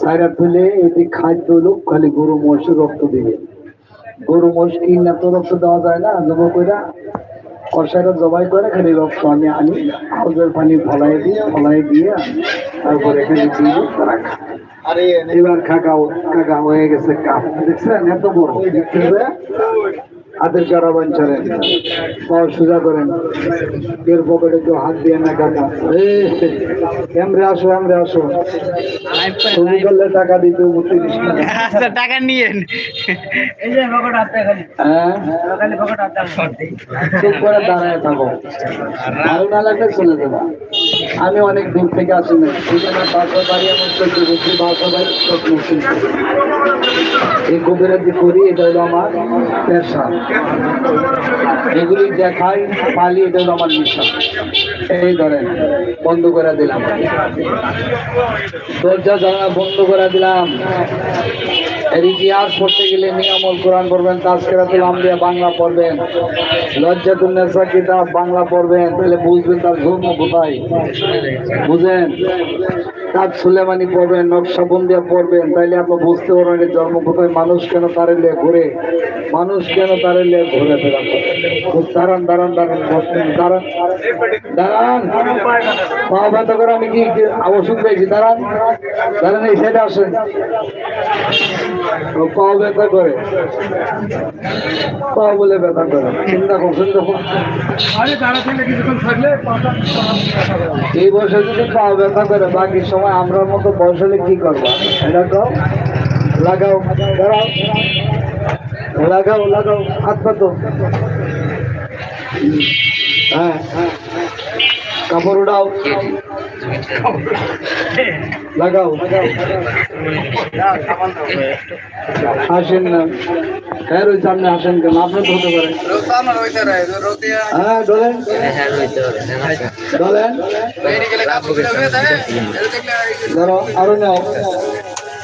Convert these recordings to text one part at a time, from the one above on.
সাইরা ফেলে এটি খাদ্য লোক খালি গরু মহিষের রক্ত দিবে। গরু মহিষ কিনা তো রক্ত দেওয়া যায় না জমা করে কষাইরা জবাই করে, খালি রক্ত আমি আনি, হাউজের পানি ফলাই দিয়ে ফলাই দিয়ে তারপরে এখানে দিয়ে তারা এবার কাকা কাকা হয়ে গেছে কাপ। দেখছেন? এত বড়। দেখতেছে হাতের কারা বাঞ্চারেন পাও সোজা করেন। এর পকেটে কেউ হাত দিয়ে না কাকা এমরে আসো এমরে আসো। শুরু করলে টাকা দিতে তিরিশ টাকা। আচ্ছা টাকা নিয়েন হ্যাঁ? চুপ করে দাঁড়ায় থাকো। ভালো না লাগলে চলে যাবা। আমি অনেক দূর থেকে আসি না বাসা বাড়ি আমার বাসা বাড়ি এই কবিরাজি করি এটা হলো আমার পেশা। এগুলি দেখাই, পালি এটা হলো আমার নেশা এই ধরেন, বন্ধ করে দিলাম। দরজা জানা বন্ধ করে দিলাম। এর ইতিহাস পড়তে গেলে নিয়ামল কোরআন পড়বেন, তাজকেরাতুল আমলিয়া বাংলা পড়বেন। লজ্জাতুন নেসা কিতাব বাংলা পড়বেন, তাহলে বুঝবেন তার ধর্ম কোথায়। বুঝেন? তাজ সুলেমানি পড়বেন, নকশাবন্দিয়া পড়বেন, তাইলে আপনি বুঝতে পারবেন জন্ম কোথায়, মানুষ কেন তারে ঘুরে? মানুষ কেন তারে লিয়ে ঘুরে দাঁড়ান দাঁড়ান দাঁড়ান দাঁড়ান দাঁড়ান পা ব্যথা করে আমি কি ওষুধ পেয়েছি? দাঁড়ান দাঁড়ান এই সাইডে আসেন। পা ব্যথা করে। পা বলে ব্যথা করে। চিন্তা করছেন এই বয়সে যদি পা ব্যথা করে বাকি সময় আমরা মতো বয়স হলে কি করব? এটা তো লাগাও দাঁড়াও। লাগাও লাগাও, হাত পাতো হ্যাঁ হ্যাঁ কাপড় উড়াও লাগাও আসেন না। হ্যাঁ ওই সামনে আসেন কেন? আপনি তো হতে পারেন হ্যাঁ বলেন। বলেন। ধরো আরও নাও।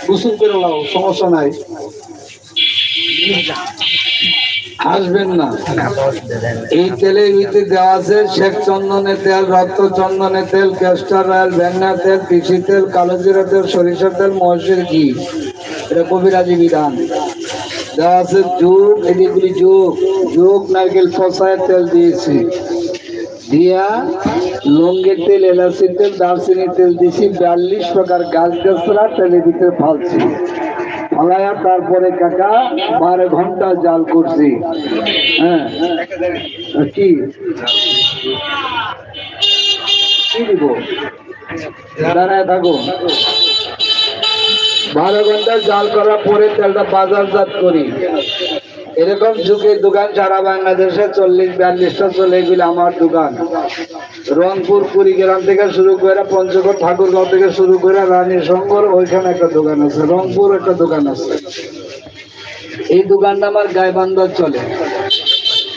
গোসল করে নাও, সমস্যা নাই। আসবেন না। এই তেলের ভিতরে দেওয়া আছে শেখ চন্দনের তেল, রক্ত চন্দনের তেল, ক্যাস্টার অয়েল ভেন্না তেল কৃষি তেল, কালো জিরা তেল, সরিষার তেল মহেশের ঘি। এটা কবিরাজি বিধান। দেওয়া আছে যুগ এদিকগুলি যুগ। যুগ নারকেল ফসায়ের তেল দিয়েছি। দিয়া লঙ্গের তেল, এলাচির তেল, দারচিনির তেল দিয়েছি। বিয়াল্লিশ প্রকার গাছ গাছরা তেলের ভিতরে ফালছি। ফালাইয়া তারপরে কাকা, বারো ঘণ্টা জাল করছি। হ্যাঁ। কি দিব? দাঁড়ায় থাকো। বারো ঘণ্টা জাল করার পরে তেলটা বাজারজাত করি। এরকম যুগের দোকান সারা বাংলাদেশে চল্লিশ, বিয়াল্লিশটা চলে এগুলো আমার দোকান। রংপুর, কুড়িগ্রাম থেকে শুরু করে পঞ্চগড়, ঠাকুরগাঁও থেকে শুরু করে রানী শঙ্কর ওইখানে একটা দোকান আছে, রংপুর একটা দোকান আছে। এই দোকানটা আমার গাইবান্ধার চলে।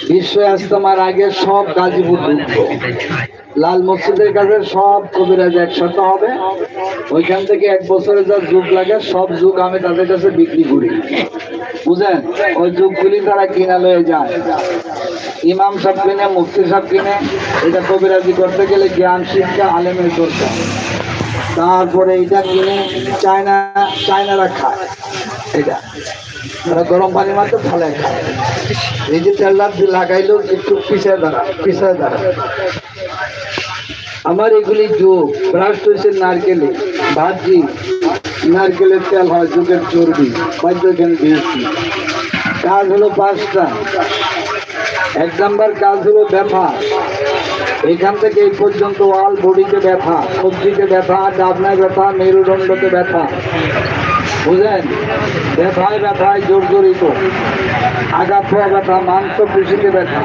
বিশ্ব ইস্তেমার আগে সব গাজীপুর ঢুকতো লাল মসজিদের কাছে সব কবিরাজ একসাথে হবে। ওইখান থেকে এক বছরে যা যুগ লাগে, সব যুগ আমি তাদের কাছে বিক্রি করি। বুঝেন ওই যুগগুলি তারা কিনা লয়ে যায়। ইমাম সাহেব কিনে, মুফতি সাহেব কিনে, এটা কবিরাজি করতে গেলে জ্ঞান, শিক্ষা, আলেমের দরকার। তারপরে এটা কিনে চায়না, চায়নারা খায়। এটা। তারা গরম পানির মাত্র ফালে খায়। এই যে তেলটা লাগাইলো একটু পিছিয়ে দাঁড়া পিছিয়ে দাঁড়া আমার এগুলি যোগ। ব্রাশ হয়েছে নারকেলে, ভাজি, নারকেলের তেল হয়, যোগের চর্বি পাঁচজন দিয়েছি কাজ হলো পাঁচটা। এক নাম্বার কাজ হলো ব্যথা। এখান থেকে এই পর্যন্ত ওয়াল বডিতে ব্যথা, সবজিতে ব্যথা, ডাবনায় ব্যথা, মেরুদণ্ডতে ব্যথা। বুঝলেন? ব্যথায় ব্যথায় জর্জরিত আঘাত ব্যথা, মাংস পেশিতে ব্যথা।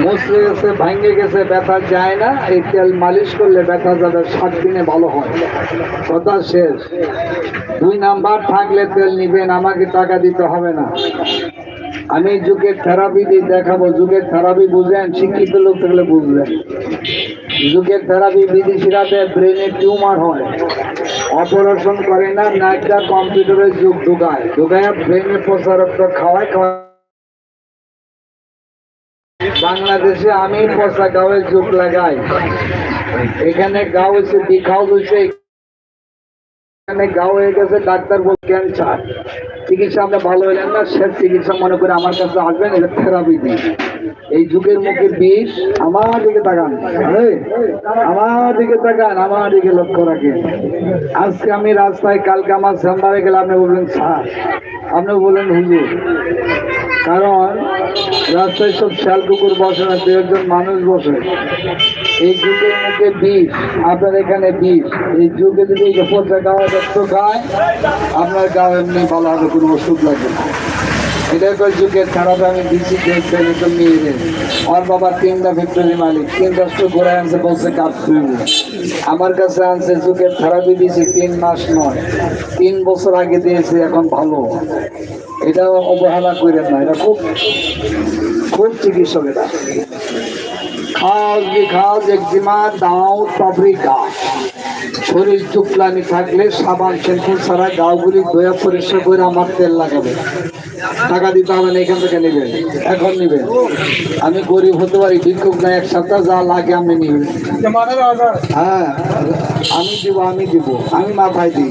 মসলে গেছে ভাঙ্গে গেছে, ব্যথা যায় না। এই তেল মালিশ করলে ব্যথা যাবে, সাত দিনে ভালো হয়। কথা শেষ। দুই নাম্বার, থাকলে তেল নিবেন, আমাকে টাকা দিতে হবে না। আমি যুগের থেরাপি দিয়ে দেখাবো। যুগের থেরাপি বুঝলেন শিক্ষিত লোক থাকলে বুঝলেন যুগের থেরাপি বিদেশিরা ব্রেনে টিউমার হয়। অপারেশন করে না নাইটটা কম্পিউটারের যুগ ঢুকায়। ঢুকায় ব্রেনে প্রসারক্ত খাওয়ায় খাওয়ায়। বাংলাদেশে আমি পচা গাঁয়ের যুগ লাগাই। এখানে গাঁও হচ্ছে বিখাও হচ্ছে এখানে গাও হয়ে গেছে, ডাক্তার বল ক্যান্সার চিকিৎসা আমরা ভালো হইলেন না সে চিকিৎসা মনে করে আমার কাছে আসবেন, এটা থেরাপি দিই এই যুগের মুখের বিষ আমার দিকে তাকান। আমার দিকে তাকান, আমার দিকে লক্ষ্য রাখেন। আজকে আমি রাস্তায়, কালকে আমার চেম্বারে গেলে আপনি বলবেন, স্যার, আপনি বললেন হুজুর। কারণ রাস্তায় সব শ্যাল কুকুর বসে না দু একজন মানুষ বসে। এই যুগের মধ্যে বিষ, আপনার এখানে বিষ। এই যুগে যদি পচা গাওয়া রক্ত খায়, আপনার গাও এমনি ভালো হবে, কোনো ওষুধ লাগবে না। এটা করে যুগের খারাপ আমি দিচ্ছি তো মেয়েদের আমার বাবা তিনটা ফ্যাক্টরি মালিক তিন দশটা ঘোরা আনছে, বলছে কাজ করবে আমার কাছে আনছে যুগের থেরাপি দিয়েছি তিন মাস নয়, তিন বছর আগে দিয়েছে, এখন ভালো। এটা অবহেলা করেন না, এটা খুব খুব চিকিৎসক এটা। খাস বিখাস একজিমা দাও পাবরিকা শরীর চুপলানি থাকলে সাবান, শ্যাম্পু ছাড়া গাওগুলি ধোয়া পরিষ্কার করে আমার তেল লাগাবে। টাকা দিতে হবে না, এখান থেকে নেবেন। এখন নেবেন। আমি গরিব হতে পারি, ভিক্ষুক না এক সপ্তাহ যা লাগে আমি নেবেন। হ্যাঁ আমি দিব আমি দিব। আমি মাথায় দিই।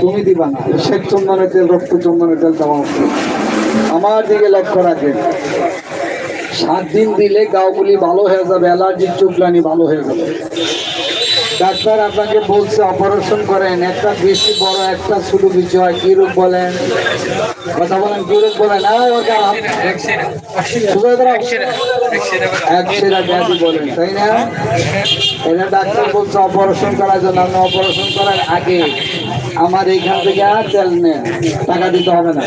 তুমি দিবা না। শেখ চন্দনের তেল, রক্ত চন্দনের তেল দেওয়া আমার দিকে লক্ষ্য রাখেন। সাত দিন দিলে গাওগুলি ভালো হয়ে যাবে, অ্যালার্জির চুকলানি ভালো হয়ে যাবে। ডাক্তার আপনাকে বলছে, অপারেশন করেন, একটা বেশি বড়, একটা ছোট কিছু হয়, কি বলেন? কথা বলেন, কি রূপ বলেন? বলেন, তাই না? এটা ডাক্তার বলছে, অপারেশন করার জন্য, আপনি অপারেশন করার আগে আমার এইখান থেকে আর তেল নেন টাকা দিতে হবে না।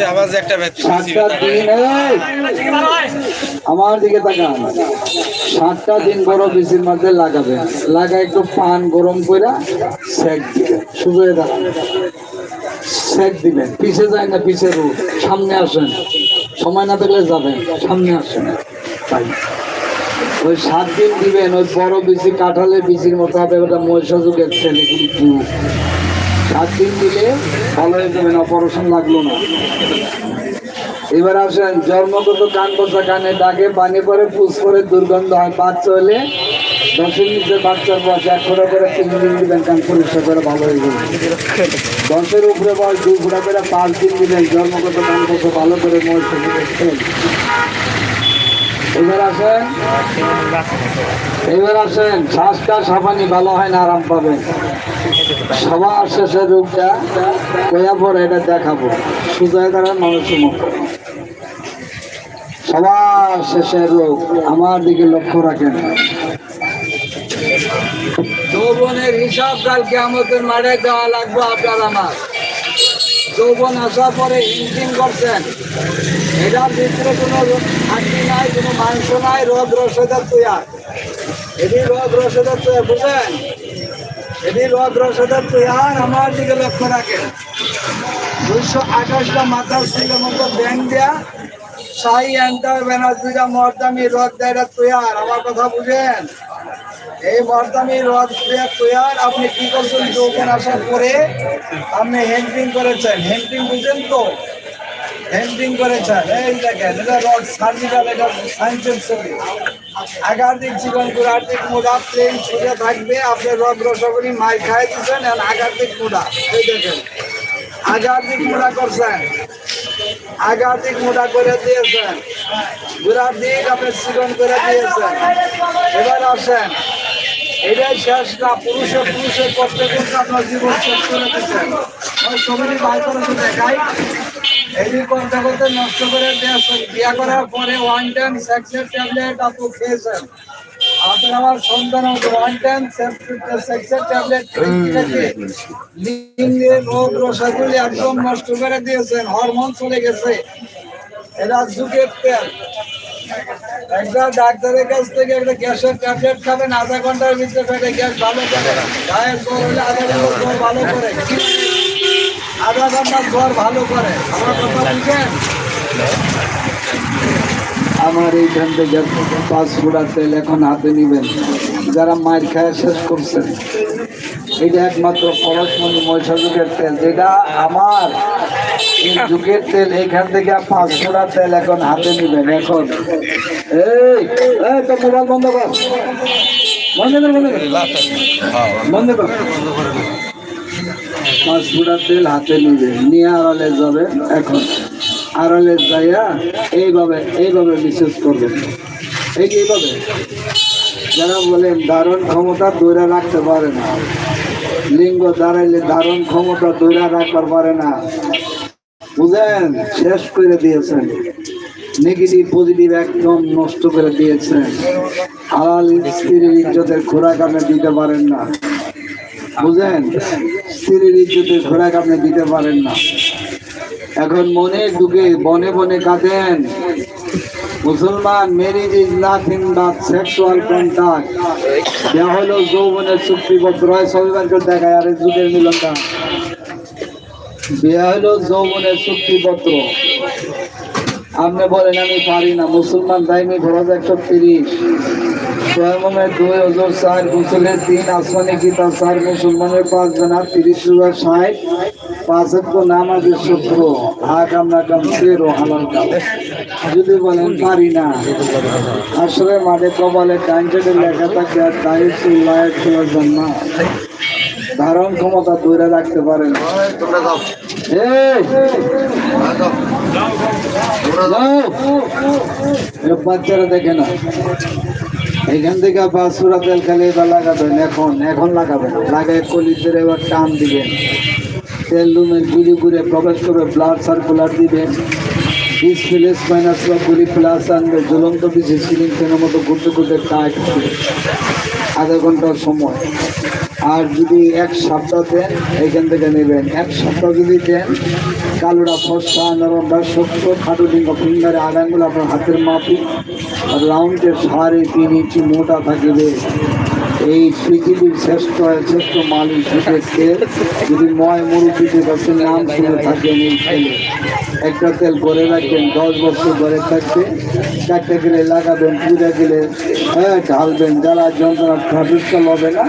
সাতটা দিন আমার দিকে তাকান। সাতটা দিন বড় বিচির মধ্যে লাগাবে। লাগা একটু পান গরম করে সেক দিবে। দাঁড়ান। সেক দিবেন। পিছে যায় না পিছে রুট সামনে আসেন। সময় না থাকলে যাবেন। সামনে আসেন। তাই। ওই সাত দিন দিবেন। ওই বড় বিচি কাঁঠালের বিচির মতো হবে ওটা মহিষাযুগের ছেলে কিন্তু। সাত দিন দিলে ভালো হয়ে যাবেন অপারেশন লাগল না। এবার আসেন, জন্মগত কান বসা কানে ডাকে পানি পরে পুষ করে দুর্গন্ধ হয়, বাচ্চা হলে দশের নিচে বাচ্চার বয়স, এক ফোটা করে তিন দিন দিবেন, কান পরিষ্কার করে ভালো হয়ে যাবে। দশের উপরে বয়স দুই ফোটা করে পাঁচ দিন দিবেন, জন্মগত কান বসা ভালো করে দেখছেন এবার আসেন। এবার আসেন। শ্বাসটা সাফানি ভালো হয় না, আরাম পাবেন। সবার শেষের রূপটা কয়া পরে এটা দেখাবো। সুজয় দ্বারা মানুষের মুখ সবার শেষের রূপ আমার দিকে লক্ষ্য রাখেন। যৌবনের হিসাব কালকে আমাদের মাঠে দেওয়া লাগবে আপনার আমার। যৌবন আসার পরে ইঞ্জিন করছেন, এটার ভিতরে কোনো হাড্ডি নাই, কোনো মাংস নাই রোদ রসেদার তৈয়ার। এটি রোদ রসেদার তৈয়ার, বুঝলেন? এটি রোদ রসেদার তৈয়ার, আমার দিকে লক্ষ্য রাখেন। দুইশো আঠাশটা মাথার ছিল মতো ব্যাংক দেয়া, সাই এন্টার ব্যানার দুইটা মর্দামি রদ দেয়টা তৈয়ার। আমার কথা বুঝেন? এই মর্দামি রদ দেয়া তৈয়ার। আপনি কি করছেন? যৌবন আসার পরে আপনি হ্যান্ডিং করেছেন। হ্যান্ডিং বুঝেন তো? হ্যান্ডিং করেছেন। এই দেখেন, এটা রড সার্জিক্যাল, এটা সায়েন্সের ছবি। আগারদিক জীবন গোড়ার দিক মোড়া প্লেন ছুটে থাকবে। আপনি রদ রসগোল্লি, মাই খাই দিচ্ছেন আর আগার দিক মোড়া এই দেখেন আগার দিক মোড়া করছেন। আগার দিক করে দিয়েছেন। গোড়ার দিক আপনি চিকন করে দিয়েছেন। এবার আসেন। এটাই শেষ না, পুরুষে পুরুষে করতে করতে আপনার জীবন শেষ করে দিচ্ছেন ওই ছবিটি বাই করে তো দেখাই এই করতে করতে নষ্ট করে বিয়া করার পরে ওয়ান টাইম সেক্সের ট্যাবলেট আপনি খেয়েছেন আপনার আমার সন্তান ওয়ান টাইম সেক্সের ট্যাবলেট লিঙ্গে রোগ রসাগুলি একদম নষ্ট করে দিয়েছেন হরমোন চলে গেছে। এরা যুগের তেল। একটা ডাক্তারের কাছ থেকে একটা গ্যাসের ট্যাবলেট খাবেন, আধা ঘণ্টার ভিতরে পেটে গ্যাস ভালো করে গায়ের আধা ঘণ্টার জ্বর ভালো করে আধা ঘণ্টার জ্বর ভালো করে। আমার কথা বুঝেন আমার এইখান থেকে পাঁচ ফুটা তেল এখন হাতে নিবেন। যারা মায়ের খায়, শেষ করছেন। এটা একমাত্র পরশমণি মহিষা যুগের তেল, যেটা আমার এই যুগের তেল, এখান থেকে পাঁচ ফুটা তেল এখন হাতে নেবেন, এখন। এই তো মোবাইল বন্ধ কর। পাঁচ ফুটার তেল হাতে নিবেন, নিয়ে আড়ালে যাবেন, এখন। আড়ালে যাইয়া এইভাবে এইভাবে মিসেস করবেন। এই যে এইভাবে, যারা বলেন দারুণ ক্ষমতা দৌড়া রাখতে পারে না। লিঙ্গ দাঁড়াইলে ধারণ ক্ষমতা দৌড়া রাখতে পারে না। বুঝেন? শেষ করে দিয়েছেন। নেগেটিভ পজিটিভ একদম নষ্ট করে দিয়েছেন। হালাল স্ত্রীর ইজ্জতের খোরাক আপনি দিতে পারেন না। বুঝেন? স্ত্রীর ইজ্জতের খোরাক আপনি দিতে পারেন না। এখন মনে ঢুকে বনে বনে কাঁদেন। মুসলমান marriage is nothing but sexual contact দেওয়া হলো যৌবনের চুক্তিপত্র হয় সবিবারকে দেখায়, আর যুগের মিলনটা। বিয়ে হলো যৌবনের চুক্তিপত্র আপনি বলেন, আমি পারি না। মুসলমান দাইমি খরচ একশো তিরিশ সোয়ামের দুই হাজার চার গোসলের তিন আসমানি গীতা চার মুসলমানের পাঁচ জানা তিরিশ হাজার ষাট। পাঁচ একটু আছে সূত্র। আগাম নাগাম তেরো হালাল কাল যদি বলেন পারি না। আসলে মাঠে কপালে টাইম টেবিল লেখা থাকে আর টাইম লাইট খোলার জন্য। ধারণ ক্ষমতা ধরে রাখতে পারেন। বাচ্চারা দেখে না এখান থেকে বাসুরা তেল খালি এবার লাগাবেন, এখন এখন লাগাবেন। লাগাই কলিদের এবার টান দিবেন। তেল রুমের গুলি ঘুরে প্রবেশ করবে ব্লাড সার্কুলার দিবেন। বিশ প্লাস মাইনাস গুলি প্লাস আনবে জ্বলন্ত বিশে সিলিং ফ্যানের মতো ঘুরতে ঘুরতে টাইট আধা ঘণ্টার সময়। আর যদি এক সপ্তাহ দেন এইখান থেকে নেবেন। এক সপ্তাহ যদি দেন কালোটা ফসা নরমটা শক্ত, খাটো ডিঙ্গা ফিঙ্গারে আগানগুলো আপনার হাতের মাপি, আর রাউন্ডের সাড়ে তিন ইঞ্চি মোটা থাকবে। এই পৃথিবীর শ্রেষ্ঠ শ্রেষ্ঠ সুখের তেল যদি ময় মুরব্বীদের কাছে নাম শুনে থাকেন এই তেলে একটা তেল করে রাখবেন, দশ বছর ধরে থাকবে। চারটে গেলে লাগাবেন পূজা গেলে হ্যাঁ ঢালবেন যারা যন্ত্রণা ঠাকুরকাল হবে না?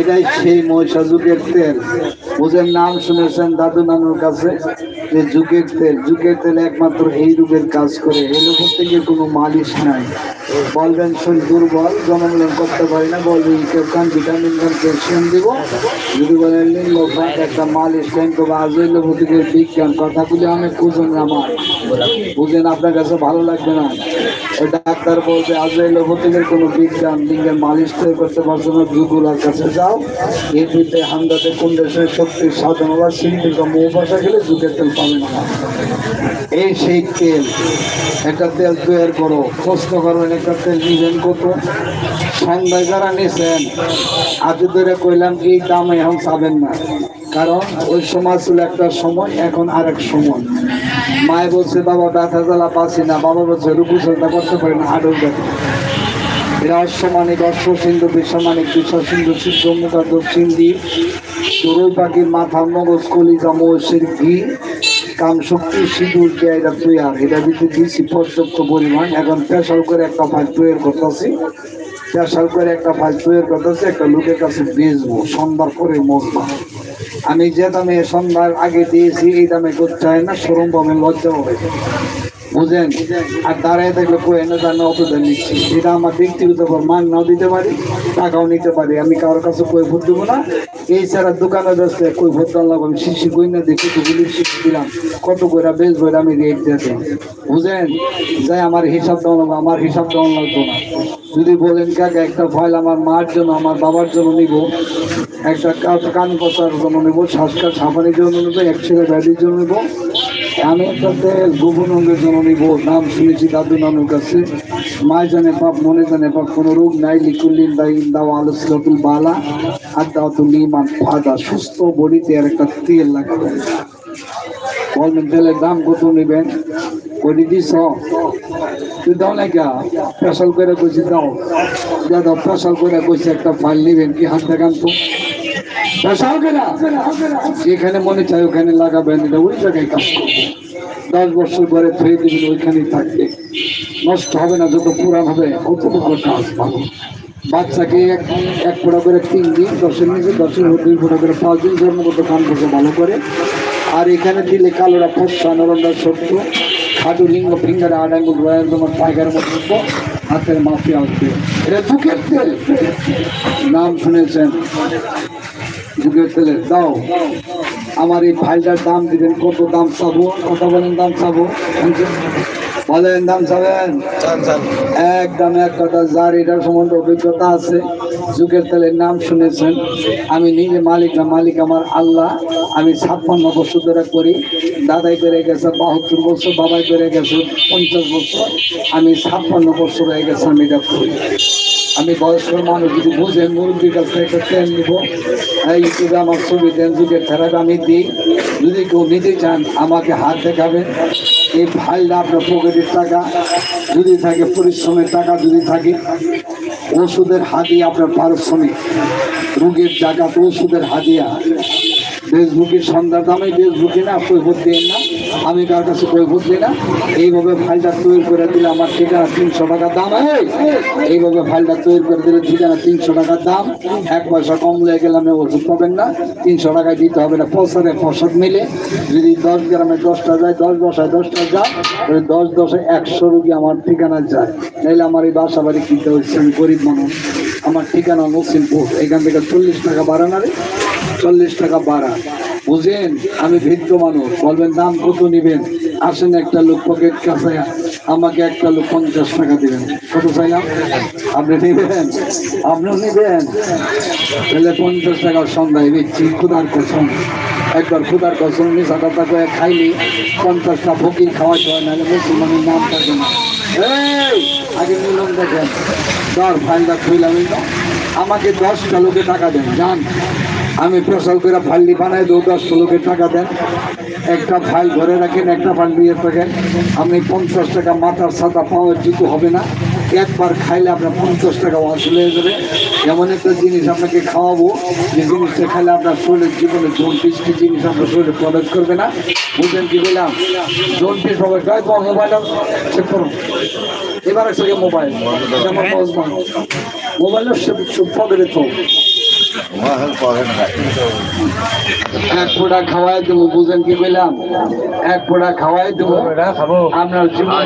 এটাই সেই মহিষা যুগের তেল। ওদের নাম শুনেছেন দাদু নানুর কাছে? যে যুগের তেল যুগের তেল একমাত্র এই রূপের কাজ করে। এই লোকের থেকে কোনো মালিশ নাই। বলবেন শরীর দুর্বল জনমূলন করতে পারি না বলবেন কেউ ভিটামিন খান, ক্যালসিয়াম দিব। যদি বলেন লিঙ্গ ফাঁক একটা মালিশ ট্যাঙ্ক বা আজইল ভৌতিকের বিজ্ঞান কথাগুলি অনেক বুঝুন আমার। বুঝেন, আপনার কাছে ভালো লাগবে না। ওই ডাক্তার বলবে আজইল ভৌতিকের কোনো বিজ্ঞান লিঙ্গের মালিশ তৈরি করতে পারছ না যুগুলার কাছে যাও। এপিতে হামদাতে কুণ্ডেশ্বর শক্তির সাধন বা সিন্ধিকা মৌ বসা গেলে যুগের তেল এই সেই তেল, একটা তেল তৈরি করো, প্রশ্ন করবেন একটা তেল নিবেন কত সন্ধ্যায় যারা নিছেন আজ ধরে কইলাম এই দাম এখন পাবেন না। কারণ ওই সময় ছিল একটা সময়, এখন আরেক সময়। মায় বলছে, বাবা, ব্যথা জ্বালা পাচ্ছি না। বাবা বলছে রুকু চলতা করতে পারি না হাডুর ব্যথা। এরা অশ্বমানিক অশ্ব সিন্ধু বিশ্বমানিক বিশ্ব সিন্ধু সিদ্ধ মুখা দক্ষিণ দ্বীপ চড়ুই পাখির মাথা মগজ, কলিজা, মহিষের ঘি কাম শক্তি সিঁদুর দেয় এটা তৈয়ার। এটা দিতে দিয়েছি পর্যাপ্ত পরিমাণ। এখন স্পেশাল করে একটা ফাইল তৈরি করতেছি। স্পেশাল করে একটা ফাইল তৈরি করতেছি, একটা লোকের কাছে বেচবো। সন্ধ্যার করে মজবা আমি যে দামে সন্ধ্যার আগে দিয়েছি, এই দামে করতে হয় না সরম বামে লজ্জা হবে। বুঝেন? আর দাঁড়ায় থাকলে কই? এনে জানো অত নিচ্ছি। এটা আমার ব্যক্তিগত মান নাও দিতে পারি, টাকাও নিতে পারি। আমি কারোর কাছে কই ভোট দেবো না। এই ছাড়া দোকানে বেসলে কই ভোট দাম আমি শিশি না দেখি কতগুলি শিশি দিলাম। কত কইরা বেশ বইরা আমি রেট দিয়ে দেব বুঝেন? যাই, আমার হিসাব দেওয়া লাগবে, আমার হিসাব দেওয়া লাগতো না। যদি বলেন, কাকে, একটা ফাইল আমার মার জন্য, আমার বাবার জন্য নিব, একটা কান কষার জন্য নেব শ্বাসকার সাবানের জন্য নেব, এক ছেলে ব্যাডির জন্য নেব আমি একটা তেল গোপনঙ্গের জন্য নিব, নাম শুনেছি দাদু নানুর কাছে। মায় জানে পাপ মনে জানে পাপ কোনো রোগ নাই লিকুল্লিন দাই, দাও আলোসিলাতুল বালা, আর দাওতুল ইমান ফাদা। সুস্থ বডিতে আর একটা তেল লাগাবেন বলবেন, তেলের দাম কত নেবেন? করি দিস তুই দাও না কে? স্পেশাল করে কইছি, দাও। যা দাও স্পেশাল করে কইছি, একটা ফাইল নেবেন, কি হাত দেখান তো? করে যেখানে মনে চায় ওখানে লাগাবেন, এটা ওই জায়গায় কাজ করবে। দশ বছর পরে ফেলে দিবেন ওইখানেই থাকবে। নষ্ট হবে না, যত পুরান হবে কতটুকু কাজ ভালো। বাচ্চাকে এক এক ফোঁটা করে তিন দিন, দশের নিচে দশের দুই ফোঁটা করে পাঁচ দিন জন্মগত কান বসে ভালো করে। আর এখানে দিলে কালোরা ফসা নরমরা সত্য খাটু লিঙ্গ, ফিঙ্গারে আট আঙ্গুল রয়্যাল তোমার পায়গার মতো হাতের মাফি আসবে এটা দুঃখের তেল। নাম শুনেছেন? যুগের তেলের দাও। আমার এই ফাইলটার দাম দিবেন কত দাম চাবো? কথা বলেন দাম চাবো? বলেন দাম চাবেন? একদম এক কথা যার এটার সম্বন্ধে অভিজ্ঞতা আছে যুগের তেলের নাম শুনেছেন। আমি নিজে মালিক না মালিক আমার আল্লাহ। আমি ছাপ্পান্ন বছর ধরে করি। দাদাই করে গেছে বাহাত্তর বছর বাবাই করে গেছে পঞ্চাশ বছর। আমি ছাপ্পান্ন বছর হয়ে গেছে আমি এটা করি। আমি বয়স্ক মানুষ, যদি বুঝেন, মুরব্বীর কাছ থেকে একটা ট্রেন নিব। ইউটিউবে আমার ছবি, দেন যুগের থেরাপি আমি দিই, যদি কেউ নিতে চান, আমাকে হাত দেখাবেন এই ফাইলটা আপনার পকেটের টাকা, যদি থাকে পরিশ্রমের টাকা, যদি থাকে ওষুধের হাদিয়া আপনার পারিশ্রমিক। রোগের টাকা তো ওষুধের হাদিয়া। ফেসবুকের সন্ধ্যার দামে ফেসবুকে না কৈফত দিই না। আমি কার কাছে কৈফত দিই না। এইভাবে ফাইলটা তৈরি করে দিলে আমার ঠিকানা তিনশো টাকা দাম। এই, এইভাবে ফাইলটা তৈরি করে দিলে ঠিকানা তিনশো টাকার দাম। এক পয়সা কম লেগে গেলে আমি ওষুধ পাবেন না। তিনশো টাকায় দিতে হবে না ফসলে ফসল মিলে। যদি দশ গ্রামে দশটা যায় দশ বসায় দশটা যায় ওই দশ দশে একশো রুগী আমার ঠিকানা যায়। নাইলে আমার এই বাসা বাড়ি কিনতে হচ্ছে আমি গরিব মানুষ। আমার ঠিকানা নসিমপুর। এখান থেকে চল্লিশ টাকা বাড়ানারে, চল্লিশ টাকা বাড়া। বুঝেন? আমি ভিত্ত মানুষ। বলবেন, দাম কত নেবেন? আসেন একটা লোক পকেট কাছে আমাকে একটা লোক পঞ্চাশ টাকা দেবেন। কত চাইলাম? আপনি নেবেন? আপনিও নেবেন? তাহলে পঞ্চাশ টাকার সন্ধ্যায় দিচ্ছি। খুদার কসম। একবার খুদার কসম মিশা কথা করে খাইলি, পঞ্চাশটা ফকির খাওয়াতে হয়, নাহলে মুসলমানের নাম থাকে না। আগে মিলন দেখেন। দর ফাইলটা খুইলাম। আমাকে দশটা লোকে টাকা দেন, জান। আমি প্রসাদ করে ফাইলটি বানাই দেবো, দশটা লোকে টাকা দেন। একটা ফাইল ঘরে রাখেন, একটা ফাইল দিয়ে থাকেন আপনি পঞ্চাশ টাকা মাথার সাদা পাওয়ার জুতো হবে না। একবার খাইলে আপনার পঞ্চাশ টাকা ওয়াসুল হয়ে যাবে। এমন একটা জিনিস আপনাকে খাওয়াবো, যে জিনিসটা খাইলে আপনার শরীরের জীবনে জন্টিসটি জিনিস আপনার শরীরে প্রবেশ করবে না। বুঝলেন কি বললাম? জোন পিস হবে গায়ে তোমার মোবাইল চেক করুন। এবার আছে মোবাইল মোবাইলের সব পকেটে তো এক ফোঁটা খাওয়াই দেবো বুঝেন কি বললাম? এক ফোঁটা খাওয়াই দেবো। আপনার জীবনে